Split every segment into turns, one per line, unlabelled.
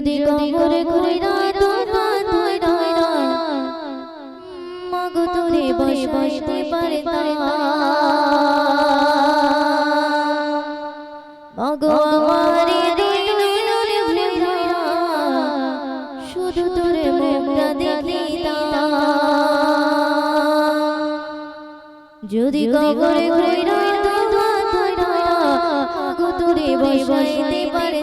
যদি কবর খুঁড়া তোরা তোরা মগো তোরে বস বসতে পারে মগো আমার শুধু তোরে মুখটা দেখলি যদি কবর খুঁড়া তোরা তোরে বস বসতে পারে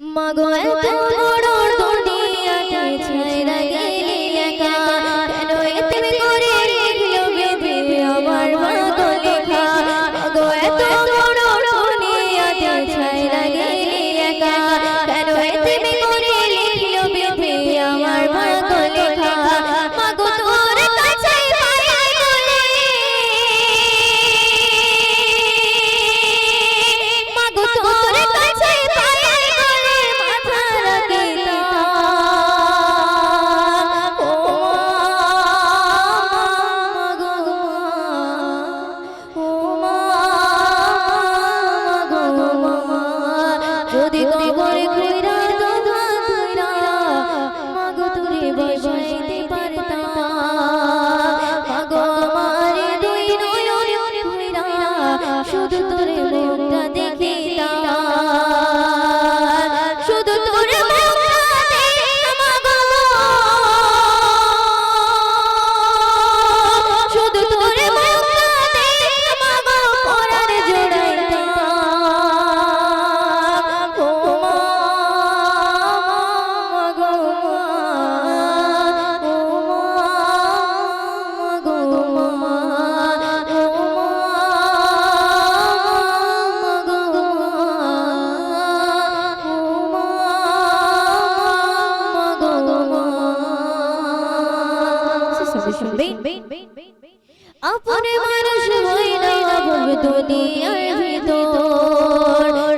মাগো এত বড় দুনিয়াতে সাথে শুনবেন আপন মানুষ হইলা ভব দুনিয়ার ভিতর